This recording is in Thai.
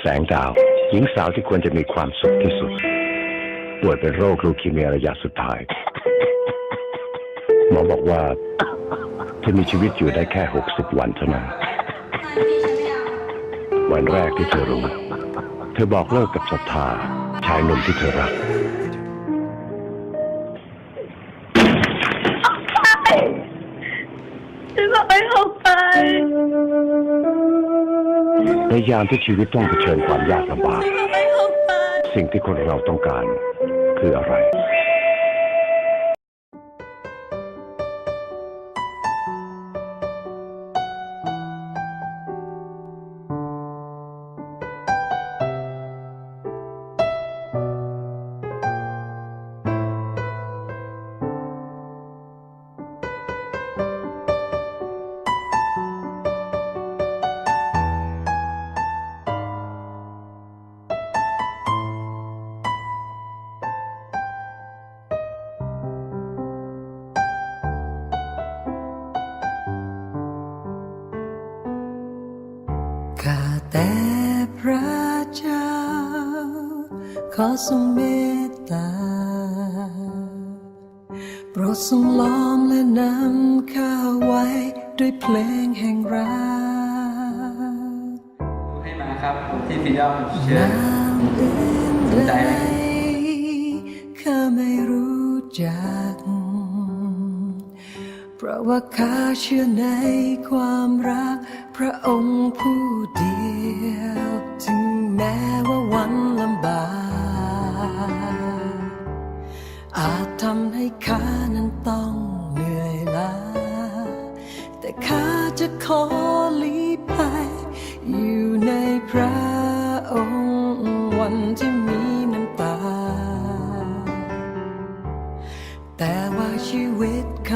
แสงดาว หญิงสาวที่ควรจะมีความสุขที่สุด ป่วยเป็นโรคลูคีเมียระยะสุดท้าย หมอบอกว่าเธอมีชีวิตอยู่ได้แค่หกสิบวันเท่านั้น วันแรกที่เธอรู้ เธอบอกเลิกกับศรัทธาชายหนุ่มที่เธอรัก ฉันบอกให้เขาไป ในยามที่ชีวิตต้องเผชิญความยากลำบากบอกให้เขาไปสิ่งที่คนเราต้องการคืออะไร ข้าแต่พระเจ้า ขอทรงเมตตา โปรดทรงล้อมและนำข้าไว้ด้วยเพลงแห่งรักให้มาครับที่ฟิยอมเชิญน้ำอื่นใจใดข้าไม่รู้จัก เพราะว่าข้าเชื่อในความรัก พระองค์ผู้เดียวถึงแม้ว่าวันลำบากอาจทำให้ข้านั้นต้องเหนื่อยล้าแต่ข้าจะขอลีภัยอยู่ในพระองค์วันที่มีน้ำตา แต่ว่าชีวิต